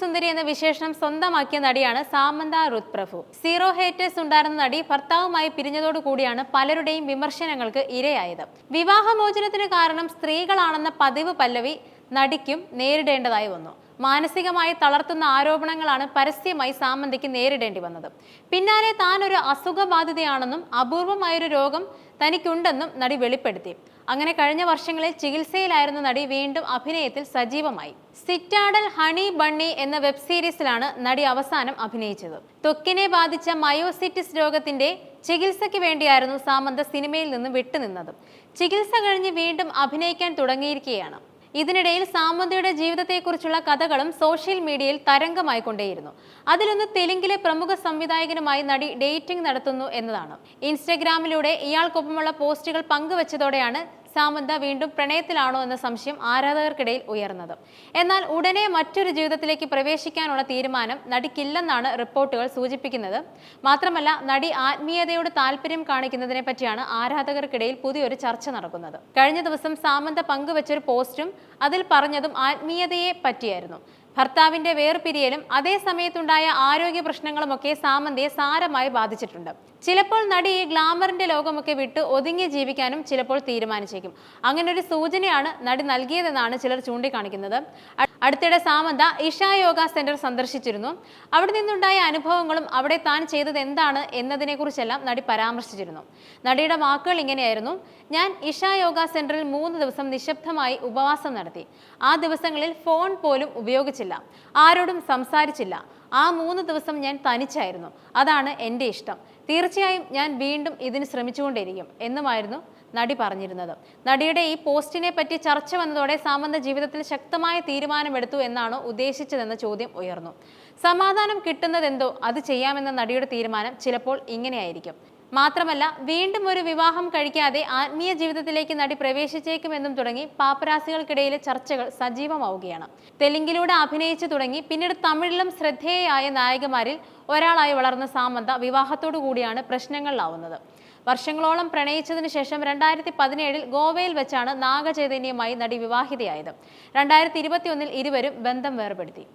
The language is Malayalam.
സുന്ദരി എന്ന വിശേഷണം സ്വന്തമാക്കിയ നടിയാണ് സാമന്ത റുത് പ്രഭു സീറോ ഹേറ്റേഴ്സ് ഉണ്ടായിരുന്ന നടി ഭർത്താവുമായി പിരിഞ്ഞതോടുകൂടിയാണ് പലരുടെയും വിമർശനങ്ങൾക്ക് ഇരയായത്. വിവാഹമോചനത്തിന് കാരണം സ്ത്രീകളാണെന്ന പതിവ് പല്ലവി നടിക്കും നേരിടേണ്ടതായി വന്നു. മാനസികമായി തളർത്തുന്ന ആരോപണങ്ങളാണ് പരസ്യമായി സാമന്തയ്ക്ക് നേരിടേണ്ടി വന്നത്. പിന്നാലെ താൻ ഒരു അസുഖബാധിതയാണെന്നും അപൂർവമായൊരു രോഗം തനിക്കുണ്ടെന്നും നടി വെളിപ്പെടുത്തി. അങ്ങനെ കഴിഞ്ഞ വർഷങ്ങളിൽ ചികിത്സയിലായിരുന്ന നടി വീണ്ടും അഭിനയത്തിൽ സജീവമായി. സിറ്റാഡൽ ഹണി ബണ്ണി എന്ന വെബ് സീരീസിലാണ് നടി അവസാനം അഭിനയിച്ചത്. ത്വക്കിനെ ബാധിച്ച മയോസിറ്റിസ് രോഗത്തിന്റെ ചികിത്സയ്ക്ക് വേണ്ടിയായിരുന്നു സാമന്ത സിനിമയിൽ നിന്ന് വിട്ടുനിന്നത്. ചികിത്സ കഴിഞ്ഞ് വീണ്ടും അഭിനയിക്കാൻ തുടങ്ങിയിരിക്കുകയാണ്. ഇതിനിടയിൽ സാമന്തയുടെ ജീവിതത്തെക്കുറിച്ചുള്ള കഥകളും സോഷ്യൽ മീഡിയയിൽ തരംഗമായിക്കൊണ്ടേയിരുന്നു. അതിലൊന്ന് തെലുങ്കിലെ പ്രമുഖ സംവിധായകനുമായി നടി ഡേറ്റിംഗ് നടത്തുന്നു എന്നതാണ്. ഇൻസ്റ്റഗ്രാമിലൂടെ ഇയാൾക്കൊപ്പമുള്ള പോസ്റ്റുകൾ പങ്കുവച്ചതോടെയാണ് സാമന്ത വീണ്ടും പ്രണയത്തിലാണോ എന്ന സംശയം ആരാധകർക്കിടയിൽ ഉയർന്നത്. എന്നാൽ ഉടനെ മറ്റൊരു ജീവിതത്തിലേക്ക് പ്രവേശിക്കാനുള്ള തീരുമാനം നടിക്കില്ലെന്നാണ് റിപ്പോർട്ടുകൾ സൂചിപ്പിക്കുന്നത്. മാത്രമല്ല നടി ആത്മീയതയോട് താല്പര്യം കാണിക്കുന്നതിനെ പറ്റിയാണ് ആരാധകർക്കിടയിൽ പുതിയൊരു ചർച്ച നടക്കുന്നത്. കഴിഞ്ഞ ദിവസം സാമന്ത പങ്കുവച്ചൊരു പോസ്റ്റും അതിൽ പറഞ്ഞതും ആത്മീയതയെ പറ്റിയായിരുന്നു. ഭർത്താവിന്റെ വേർപിരിയലും അതേ സമയത്തുണ്ടായ ആരോഗ്യ പ്രശ്നങ്ങളുമൊക്കെ സാമന്തയെ സാരമായി ബാധിച്ചിട്ടുണ്ട്. ചിലപ്പോൾ നടി ഈ ഗ്ലാമറിന്റെ ലോകമൊക്കെ വിട്ട് ഒതുങ്ങി ജീവിക്കാനും ചിലപ്പോൾ തീരുമാനിച്ചേക്കും. അങ്ങനെ ഒരു സൂചനയാണ് നടി നൽകിയതെന്നാണ് ചിലർ ചൂണ്ടിക്കാണിക്കുന്നത്. അടുത്തിടെ സാമന്ത ഇഷ യോഗ സെന്റർ സന്ദർശിച്ചിരുന്നു. അവിടെ നിന്നുണ്ടായ അനുഭവങ്ങളും അവിടെ താൻ ചെയ്തത് എന്താണ് എന്നതിനെക്കുറിച്ചെല്ലാം നടി പരാമർശിച്ചിരുന്നു. നടിയുടെ വാക്കുകൾ ഇങ്ങനെയായിരുന്നു. ഞാൻ ഇഷ യോഗ സെന്ററിൽ മൂന്ന് ദിവസം നിശബ്ദമായി ഉപവാസം നടത്തി. ആ ദിവസങ്ങളിൽ ഫോൺ പോലും ഉപയോഗിച്ചില്ല. ആരോടും സംസാരിച്ചില്ല. ആ മൂന്ന് ദിവസം ഞാൻ തനിച്ചായിരുന്നു. അതാണ് എന്റെ ഇഷ്ടം. തീർച്ചയായും ഞാൻ വീണ്ടും ഇതിന് ശ്രമിച്ചുകൊണ്ടിരിക്കും എന്നുമായിരുന്നു നടി പറഞ്ഞിരുന്നത്. നടിയുടെ ഈ പോസ്റ്റിനെ പറ്റി ചർച്ച വന്നതോടെ സാമന്ത ജീവിതത്തിൽ ശക്തമായ തീരുമാനമെടുത്തു എന്നാണോ ഉദ്ദേശിച്ചതെന്ന ചോദ്യം ഉയർന്നു. സമാധാനം കിട്ടുന്നതെന്തോ അത് ചെയ്യാമെന്ന നടിയുടെ തീരുമാനം ചിലപ്പോൾ ഇങ്ങനെയായിരിക്കും. മാത്രമല്ല വീണ്ടും ഒരു വിവാഹം കഴിക്കാതെ ആത്മീയ ജീവിതത്തിലേക്ക് നടി പ്രവേശിച്ചേക്കുമെന്നും തുടങ്ങി പാപ്പരാസികൾക്കിടയിലെ ചർച്ചകൾ സജീവമാവുകയാണ്. തെലുങ്കിലൂടെ അഭിനയിച്ചു തുടങ്ങി പിന്നീട് തമിഴിലും ശ്രദ്ധേയായ നായികമാരിൽ ഒരാളായി വളർന്ന സാമന്ത വിവാഹത്തോടു കൂടിയാണ് പ്രശ്നങ്ങളിലാവുന്നത്. വർഷങ്ങളോളം പ്രണയിച്ചതിനു ശേഷം രണ്ടായിരത്തി പതിനേഴിൽ ഗോവയിൽ വെച്ചാണ് നാഗചൈതന്യമായി നടി വിവാഹിതയായത്. രണ്ടായിരത്തി ഇരുപത്തിയൊന്നിൽ ഇരുവരും ബന്ധം വേർപെടുത്തി.